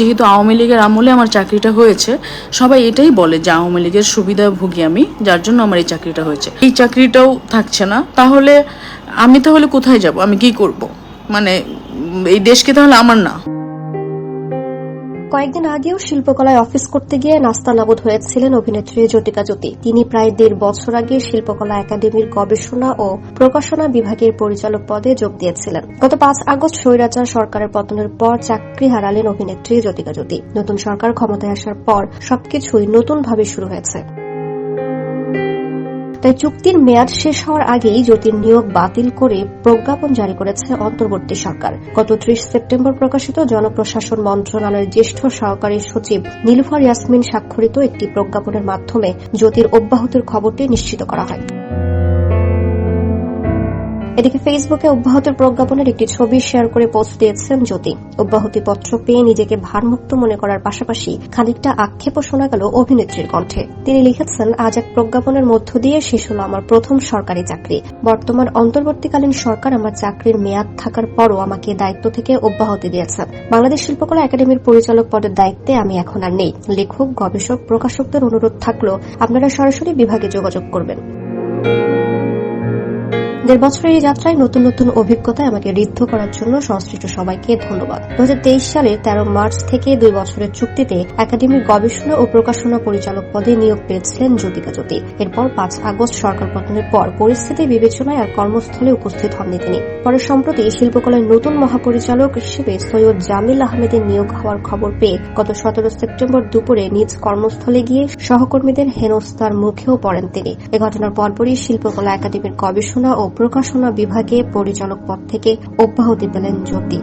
যেহেতু আওয়ামী লীগের আমলে আমার চাকরিটা হয়েছে, সবাই এটাই বলে যে আওয়ামী লীগের সুবিধা ভুগি আমি, যার জন্য আমার এই চাকরিটা হয়েছে। এই চাকরিটাও থাকছে না। তাহলে আমি তাহলে কোথায় যাব? আমি কি করব? মানে এই দেশকে তাহলে আমার না। কয়েকদিন আগেও শিল্পকলায় অফিস করতে গিয়ে নাস্তানাবুদ হয়েছিলেন অভিনেত্রী জ্যোতিকা জ্যোতি। তিনি প্রায় দেড় বছর আগে শিল্পকলা একাডেমির গবেষণা ও প্রকাশনা বিভাগের পরিচালক পদে যোগ দিয়েছিলেন। গত পাঁচ আগস্ট স্বৈরাচার সরকারের পতনের পর চাকরি হারালেন অভিনেত্রী জ্যোতিকা জ্যোতি। নতুন সরকার ক্ষমতায় আসার পর সবকিছুই নতুনভাবে শুরু হয়েছে। তাই চুক্তির মেয়াদ শেষ হওয়ার আগেই জ্যোতির নিয়োগ বাতিল করে প্রজ্ঞাপন জারি করেছে অন্তর্বর্তী সরকার। গত ত্রিশ সেপ্টেম্বর প্রকাশিত জনপ্রশাসন মন্ত্রণালয়ের জ্যেষ্ঠ সহকারী সচিব নীলুফার ইয়াসমিন স্বাক্ষরিত একটি প্রজ্ঞাপনের মাধ্যমে জ্যোতির অব্যাহতির খবরটি নিশ্চিত করা হয়। এদিকে ফেসবুকে অব্যাহতির প্রজ্ঞাপনের একটি ছবি শেয়ার করে পোস্ট দিয়েছেন জ্যোতি। অব্যাহতি পত্র পেয়ে নিজেকে ভারমুক্ত মনে করার পাশাপাশি খানিকটা আক্ষেপও শোনা গেল অভিনেত্রীর কণ্ঠে। তিনি লিখেছেন, আজ এক প্রজ্ঞাপনের মধ্য দিয়ে শেষ হল আমার প্রথম সরকারি চাকরি। বর্তমান অন্তর্বর্তীকালীন সরকার আমার চাকরির মেয়াদ থাকার পরও আমাকে দায়িত্ব থেকে অব্যাহতি দিয়েছেন বাংলাদেশ শিল্পকলা একাডেমির পরিচালক পদের দায়িত্বে আমি এখন আর নেই। লেখক, গবেষক, প্রকাশকদের অনুরোধ থাকলেও আপনারা সরাসরি বিভাগে যোগাযোগ করবেন। দেড় বছরের এই যাত্রায় নতুন নতুন অভিজ্ঞতায় আমাকে ঋদ্ধ করার জন্য সংশ্লিষ্ট সবাইকে ধন্যবাদ। দু সালের তেরো মার্চ থেকে দুই বছরের চুক্তিতে একাডেমির গবেষণা ও প্রকাশনা পরিচালক পদে নিয়োগ পেয়েছিলেন জ্যোতিকা জ্যোতি। এরপর পাঁচ আগস্ট সরকার পতনের পর পরিস্থিতি বিবেচনায় আর কর্মস্থলে উপস্থিত হননি তিনি। পরে সম্প্রতি শিল্পকলার নতুন মহাপরিচালক হিসেবে সৈয়দ জামিল আহমেদের নিয়োগ হওয়ার খবর পেয়ে গত সতেরো সেপ্টেম্বর দুপুরে নিজ কর্মস্থলে গিয়ে সহকর্মীদের হেনস্থার মুখেও পড়েন তিনি। এ ঘটনার পরপরই শিল্পকলা একাডেমির গবেষণা ও প্রকাশনা বিভাগে পরিচালক পদ থেকে অব্যাহতি পেলেন জ্যোতি।